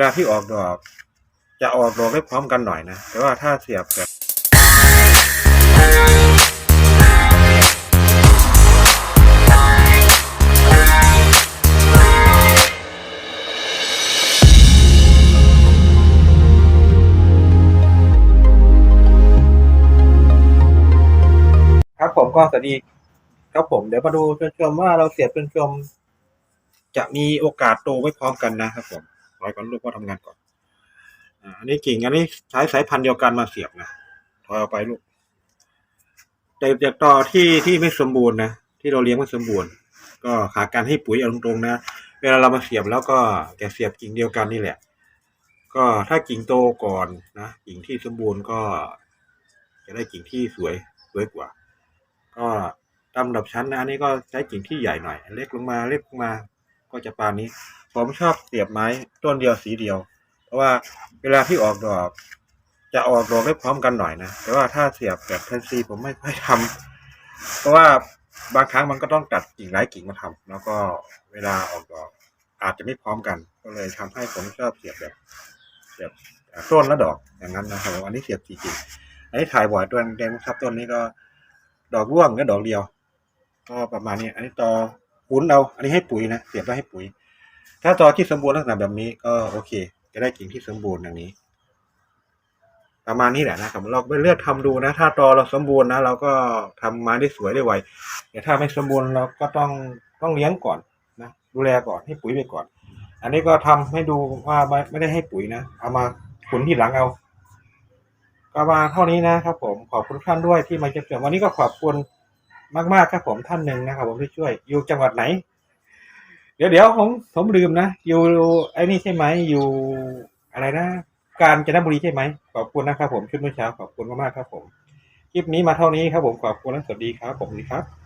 ลาที่ออกดอก จะออกดอกได้พร้อมกันหน่อยนะ แต่ว่าถ้าเสียบแบบครับผมก็สวัสดีครับผมเดี๋ยวมาดูจนชมว่าเราเสียบจนชมจะมีโอกาสโตไม่พร้อมกันนะครับผม รอยก่อนลูกว่าทำงานก่อนอันนี้กิ่งอันนี้ใช้สายพันธุ์เดียวกันมาเสียบนะถอยออกไปลูกแต่จากต่อที่ที่ไม่สมบูรณ์นะที่เราเลี้ยงไม่สมบูรณ์ ก็ขาดการให้ปุ๋ยเอาตรงๆนะเวลาเรามาเสียบแล้วก็จะเสียบกิ่งเดียวกันนี่แหละ ก็ถ้ากิ่งโตก่อนนะกิ่งที่สมบูรณ์ก็ จะได้กิ่งที่สวยสวยกว่า ก็ตามลำดับชั้นนะอันนี้ก็ใช้กิ่งที่ใหญ่หน่อยเล็กลงมาเล็กลงมา ก็จะปานนี้ ผมชอบเสียบไม้ต้นเดียวสีเดียว เพราะว่าเวลาที่ออกดอก จะออกดอกได้พร้อมกันหน่อยนะแต่ว่าถ้าเสียบแบบแทนซีผมไม่ค่อยทำเพราะว่าบางครั้งมันก็ต้องตัดกิ่งหลายกิ่งมาทำแล้วก็เวลาออกดอกอาจจะไม่พร้อมกัน ก็เลยทำให้ผมชอบเสียบแบบเสียบต้นและดอกอย่างนั้นนะครับอันนี้เสียบจริงๆอันนี้ถ่ายบ่อยตัวแดงครับต้นนี้ก็ ดอกร่วงก็ดอกเดียว ก็ประมาณนี้ อันนี้ต่อ หุนเอา อันนี้ให้ปุ๋ยนะเสียบไว้ให้ปุ๋ย ถ้าตอที่สมบูรณ์ลักษณะแบบนี้ก็โอเค จะได้กิ่งที่สมบูรณ์อย่างนี้ ประมาณนี้แหละนะครับ เราไปเลือกทำดูนะ ถ้าตอเราสมบูรณ์นะเราก็ทำไม้ได้สวยได้ไวแต่ถ้าไม่สมบูรณ์เราก็ต้องต้องเลี้ยงก่อนนะดูแลก่อนให้ปุ๋ยไปก่อน อันนี้ก็ทำให้ดูว่าไม่ไม่ได้ให้ปุ๋ยนะเอามาขุนที่หลังเอาก็มาณเท่านี้นะครับผมขอบคุณท่านด้วยที่มาเยี่ยมชมวันนี้ก็ขอบคุณ มากๆครับผมท่านหนึ่งนะครับผมที่ช่วย อยู่จังหวัดไหน เดี๋ยวเดี๋ยวผมผมลืมนะ อยู่ไอ้นี่ใช่ไหมอยู่อะไรนะ กาญจนบุรีใช่ไหมขอบคุณนะครับผมชุดเมื่อเช้าขอบคุณมากๆครับผมคลิปนี้มาเท่านี้ครับผมขอบคุณและสวัสดีครับผมดีครับ